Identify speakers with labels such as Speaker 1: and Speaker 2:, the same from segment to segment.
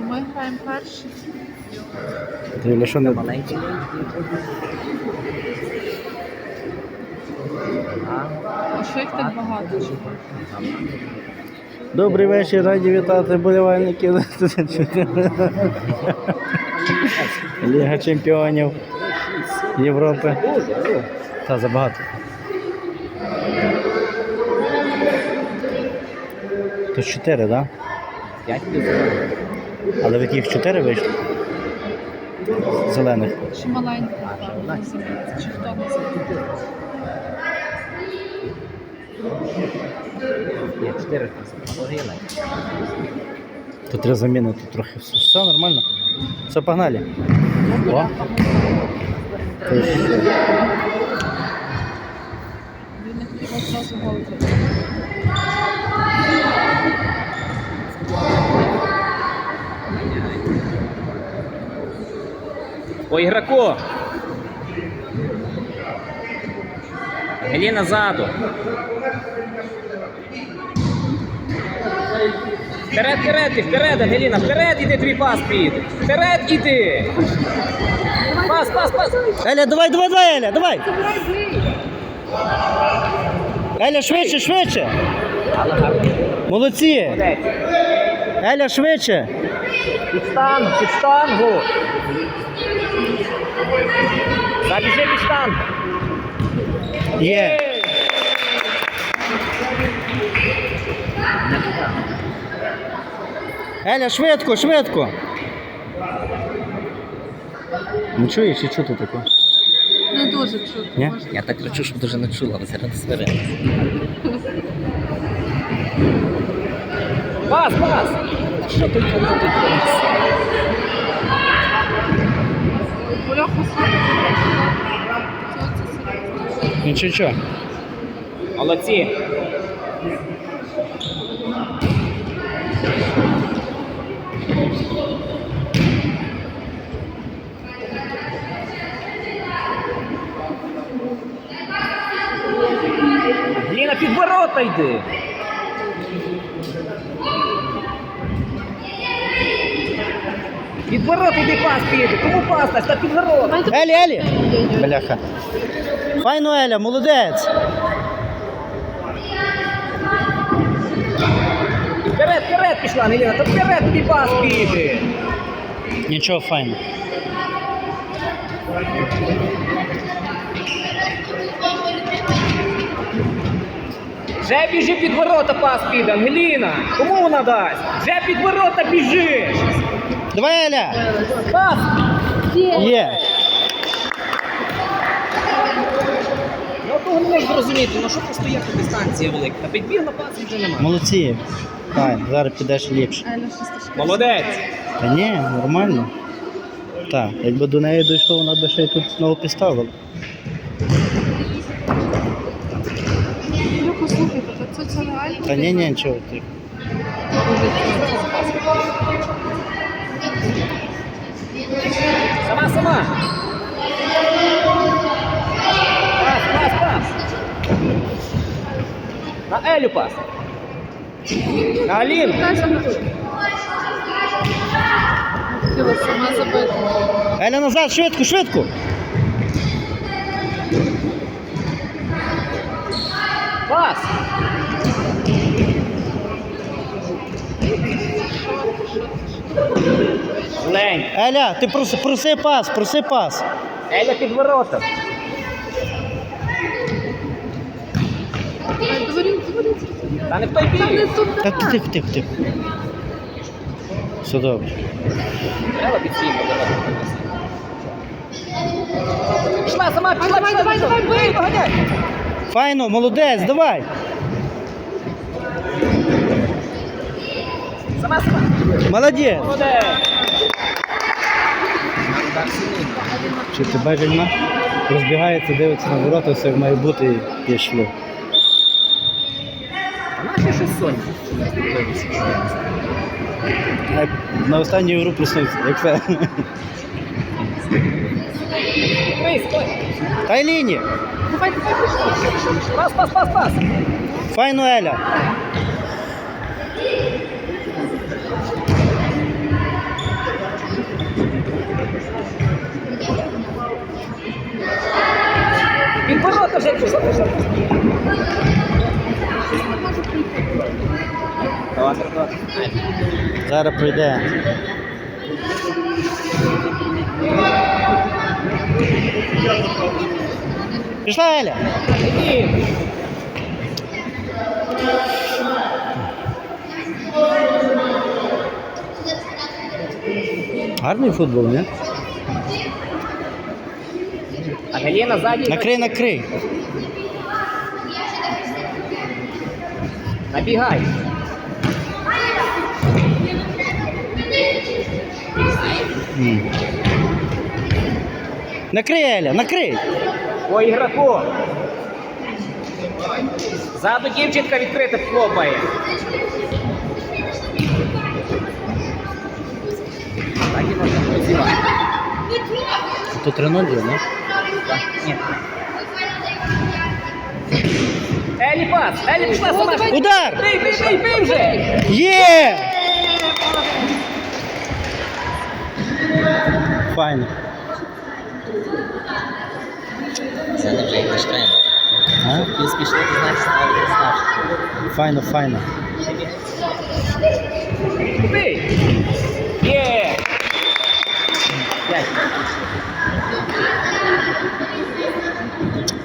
Speaker 1: Ми граємо перші.
Speaker 2: Юля, що не...
Speaker 3: Маленький.
Speaker 1: А що їх так багато?
Speaker 2: Добрий вечір, раді вітати болівальників. Ліга чемпіонів Європи. Та забагато. Тут чотири, так? Да?
Speaker 3: П'ять плюс.
Speaker 2: Але в яких чотири вийшло? Зелених.
Speaker 1: Чи? Називається, Чи хто.
Speaker 3: Може є легше.
Speaker 2: Тут три заміни, тут трохи все, все нормально. Все, погнали. О. Тож,
Speaker 1: Він не хотів одразу гол
Speaker 3: По ігроку. Ангеліна ззаду. Вперед, вперед, ти, вперед, Ангеліна, вперед іди, твій пас піде. Вперед іди. Пас, пас, пас.
Speaker 2: Еля, давай, давай, давай, Еля, давай. Еля, швидше, швидше. Молодці.
Speaker 3: Молодець.
Speaker 2: Еля, швидше.
Speaker 3: Під штангу, під штангу. Забіжи під штангу.
Speaker 2: Є. Еля, швидко, швидко. Не чуєш, чи чути таке?
Speaker 1: Не дуже.
Speaker 2: Ні?
Speaker 3: Я так кричу, щоб дуже не чула, але зараз свирилась. Пас, пас! Що тут
Speaker 1: серйозно.
Speaker 2: Нічого. нічого.
Speaker 3: Молодці! Ліна, під ворота йди! Під ворота йди пас піде! Кому пас дасть? Та під ворота!
Speaker 2: Елі, Елі. Бляха. Файно, Еля, молодець.
Speaker 3: Вперед, вперед пішла, Ангеліна, та вперед тобі пас піде!
Speaker 2: Нічого файно.
Speaker 3: Вже біжи під ворота пас піде, Ангеліна! Кому вона дасть? Вже під ворота біжиш!
Speaker 2: Давай, Еля.
Speaker 3: Пас!
Speaker 2: Є.
Speaker 3: Ну того не можу зрозуміти, ну що постояти дистанція велика? Та підбіг на пас і вже немає.
Speaker 2: Молодці. Файно, зараз підеш ліпше.
Speaker 3: Молодець!
Speaker 2: Та ні, нормально. Так, якби до неї дійшло, вона б ще й тут знову підставила.
Speaker 1: Слухайте, та це, це реально?
Speaker 2: Та ні, ні, нічого. Ти.
Speaker 3: Сама, сама! Пас, пас, пас! На Елю пас! На Аліну!
Speaker 1: Хотіла сама забити.
Speaker 2: Еля назад, швидко, швидко.
Speaker 3: Пас! Лень!
Speaker 2: Еля, ти проси, проси пас, проси пас.
Speaker 3: Еля під ворота! Та не той
Speaker 1: Та не.
Speaker 2: Так, тихо, тихо, тихо. Все добре.
Speaker 3: Треба під свій Пішла сама, пішла,
Speaker 1: Давай,
Speaker 3: пішла,
Speaker 1: давай, давай, бий.
Speaker 3: Доганяй.
Speaker 2: Файно, молодець, давай.
Speaker 3: Сама, сама.
Speaker 2: Молодець.
Speaker 3: Молодець.
Speaker 2: Чи ти бачиш, розбігається, дивиться на ворота, все має бути і пішло.
Speaker 3: Наші щось сонні.
Speaker 2: Як На останню гру проснувся, як це.
Speaker 3: Крий, стой.
Speaker 2: Та й лінія.
Speaker 1: Давай, давай, пішла.
Speaker 3: Пас, пас, пас, пас.
Speaker 2: Файно, Еля.
Speaker 3: Пішла, пішла. Давай, давай.
Speaker 2: Зараз прийде. Пішла Еля.
Speaker 3: Іди.
Speaker 2: Гарний футбол, не?
Speaker 3: Ангеліна ззаді.
Speaker 2: Накрий, накрий.
Speaker 3: Набігай.
Speaker 2: М. Накрий, Еля, накрий.
Speaker 3: По ігроку. Ззаду дівчинка відкрита хлопає. Так і можна працювати.
Speaker 2: То 3-0 є, не?
Speaker 3: Ні. Елі пас! Елі пішла сама!
Speaker 2: Удар!
Speaker 3: Бий, бий, бий, бий вже!
Speaker 2: Є! Файно.
Speaker 3: Це не наш тренер.
Speaker 2: А?
Speaker 3: Плюс пішли, ти знаєш, ставити старше.
Speaker 2: Файно, файно.
Speaker 3: Бий! Є! П'ять.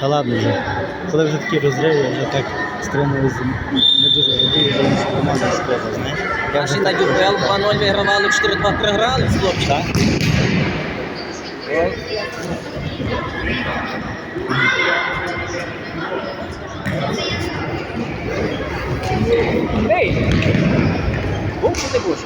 Speaker 2: Та ладно вже. Коли вже такі розриви, вже так стримувався. Не дуже радію, тому що команда сходила, знаєш. Я
Speaker 3: Наші
Speaker 2: вже
Speaker 3: на
Speaker 2: так-
Speaker 3: Дюбел 2-0 вигравали, 4-2 програли з хлопчиком.
Speaker 2: Так?
Speaker 3: Бий! Був чи не був?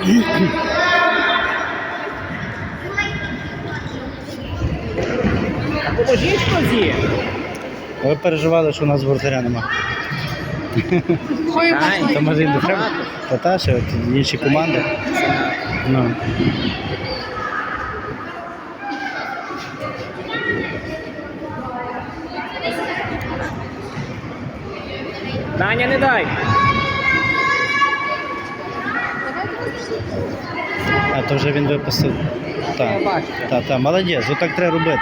Speaker 3: А Поможіть!
Speaker 2: Ви переживали, що у нас воротаря нема. Та може не треба. Та та ще от інші команди. Ну.
Speaker 3: Таня, не дай!
Speaker 2: А то вже він виписав. Так, так, так, молодець, отак треба робити.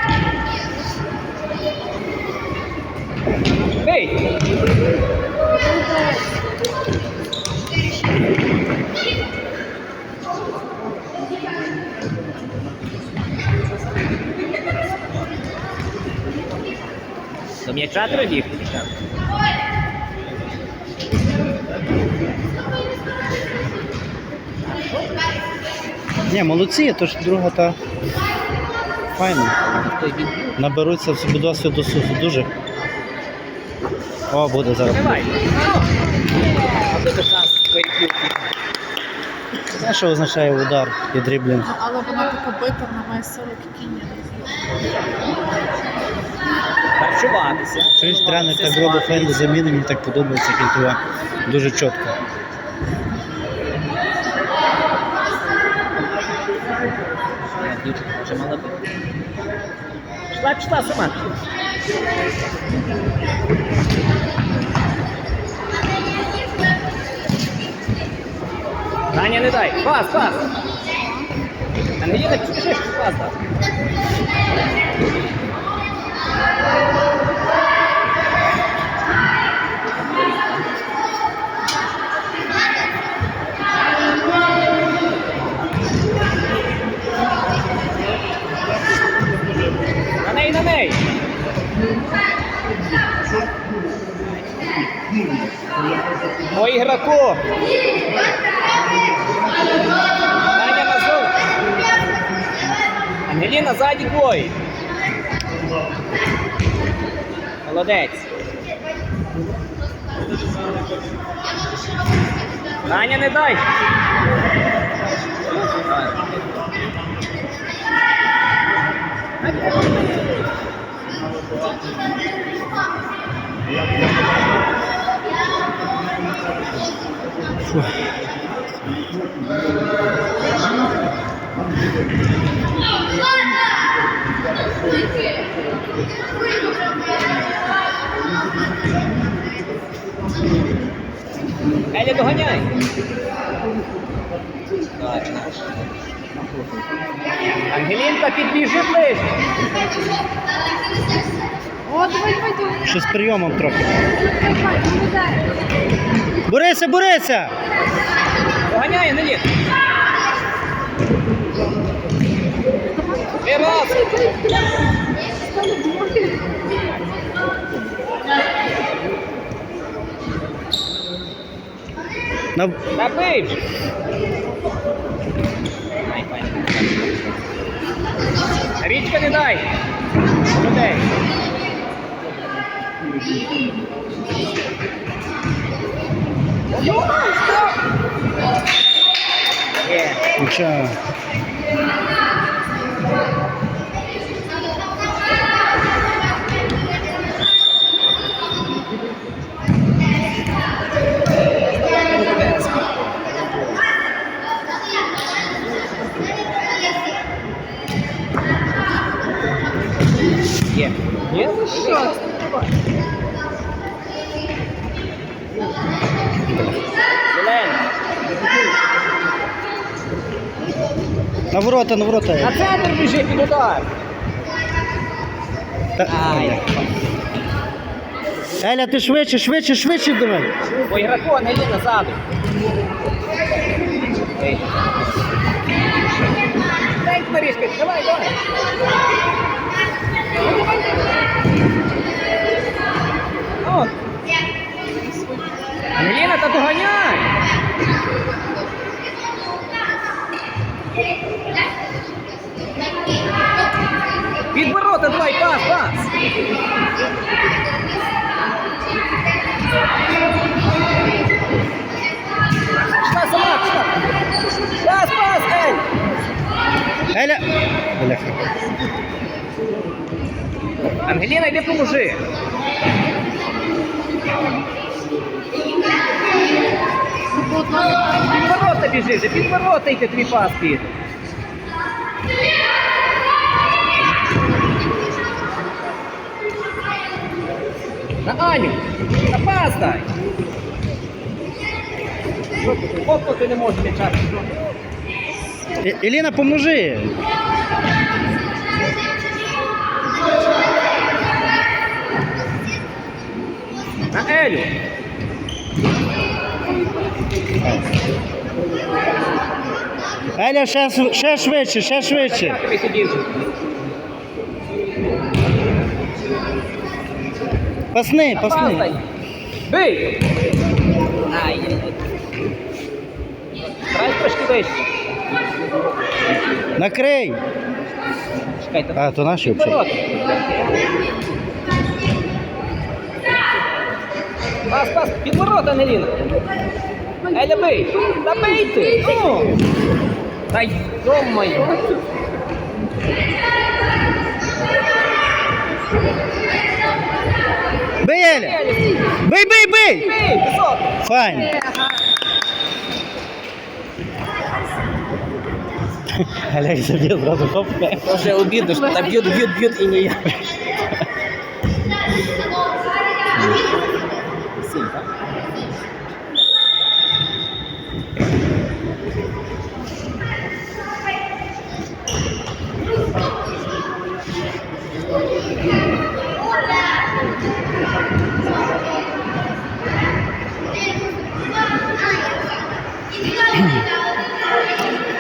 Speaker 3: До м'яча треба бігти?
Speaker 2: Ні, молодці, то ж друга та
Speaker 3: він.
Speaker 2: Наберуться собі досвіду дуже. О, буде зараз.
Speaker 3: Давай.
Speaker 2: Знаєш, що означає удар і дриблінг?
Speaker 1: Але вона така бита, вона має 40 кінь.
Speaker 3: Харчуватися.
Speaker 2: Чуєш, тренер так робить файну заміну, мені так подобається кінтова. Дуже чітко.
Speaker 3: Вже мала бути. Пішла, пішла сама. Таня, не дай. Пас, пас. Ангеліна, пішли, пас дай. Рибаку. Даня Мазур. Ангеліна ззаді бой. Молодець. Даня, не дай. Thank you. fofo. Ele é do Ronyan.
Speaker 1: Angelina está aqui, pijo e О, давай, давай, давай.
Speaker 2: Ще з прийомом трохи. Борися, борися!
Speaker 3: Доганяй, Ангелін. Ще раз.
Speaker 2: На...
Speaker 3: Файно. Річка не дай. Людей.
Speaker 2: Нічого.
Speaker 3: Є. Є?
Speaker 1: Що?
Speaker 2: На ворота, на
Speaker 3: На
Speaker 2: ворота.
Speaker 3: центр біжи під удар.
Speaker 2: Та...
Speaker 3: Ай.
Speaker 2: Еля, ти швидше, швидше, швидше давай.
Speaker 3: По ігроку Ангеліна ззаду. Ей. Дай Марішка, давай, давай. Ангеліна, йди поможи. Під ворота біжи, вже під ворота йти твій пас піде. На Аню, на пас дай. Опа, ти не можеш м'ячати.
Speaker 2: Е- Еліна, поможи.
Speaker 3: На Елю.
Speaker 2: Еля, ще, св- ще швидше, ще швидше.
Speaker 3: Я тобі сидів.
Speaker 2: Пасни,
Speaker 3: Пас
Speaker 2: пасни.
Speaker 3: дай. Бий! Ай, ай, ай. Грай трошки вище.
Speaker 2: Накрий.
Speaker 3: Чекайте.
Speaker 2: А, то наші взагалі.
Speaker 3: Пас, пас, під ворота, Ангеліна. Еля, бий. Та бий ти. Ну. Та йо-моє.
Speaker 2: Бий, Еля! Бий, бий, бий!
Speaker 3: Бий, високо.
Speaker 2: Файн. Еля, як заб'є зразу хоп.
Speaker 3: Вже обідно, що та б'ють, б'ють, б'ють і ніяк. Сіль, так?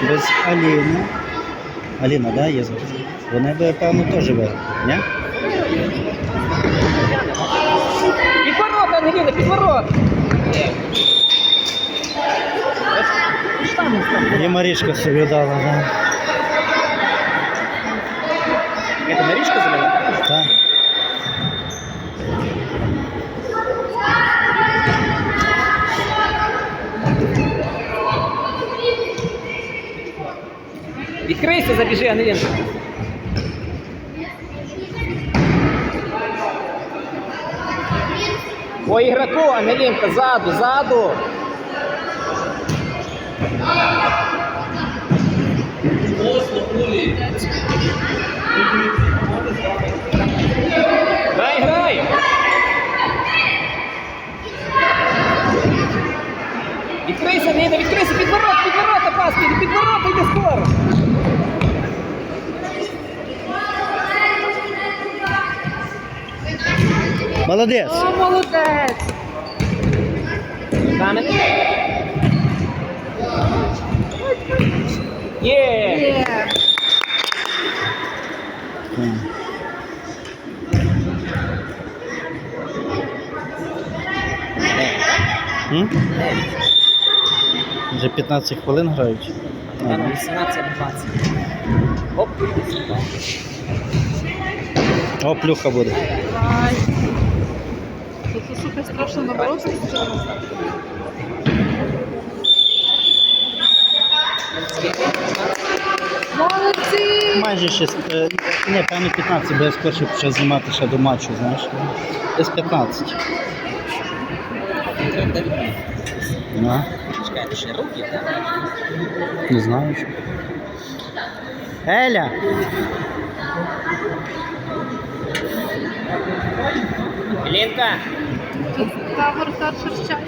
Speaker 2: Без Аліни. Аліна, да, є зараз? Вони би, певно, теж виграли, ні?
Speaker 3: Під ворота, Ангеліна, під ворота. Є. Там,
Speaker 2: Марішка собі дала, да.
Speaker 3: Это на річку залила?
Speaker 2: Так.
Speaker 3: Відкрийся, забіжи, Ангелінка. По ігроку, Ангелінка, ззаду, ззаду. Грай, грай! Відкрийся, Ніна, відкрийся, під ворота, під ворота, пас, під ворота, йди скоро!
Speaker 2: Молодець!
Speaker 1: О, молодець!
Speaker 3: Замет! Є!
Speaker 2: Yeah. 15 хвилин грають.
Speaker 3: Та 18 20. Оп.
Speaker 2: О, плюха буде.
Speaker 1: Тут супер страшно наборовся. Молодці!
Speaker 2: Майже ще, е, ні, певно 15, бо я скорше почав знімати ще до матчу, знаєш. Десь 15. Ну,
Speaker 3: Чекайте, ще руки, так?
Speaker 2: не знаю що. Еля!
Speaker 3: Лінка.
Speaker 1: Тут тавер та шерстя.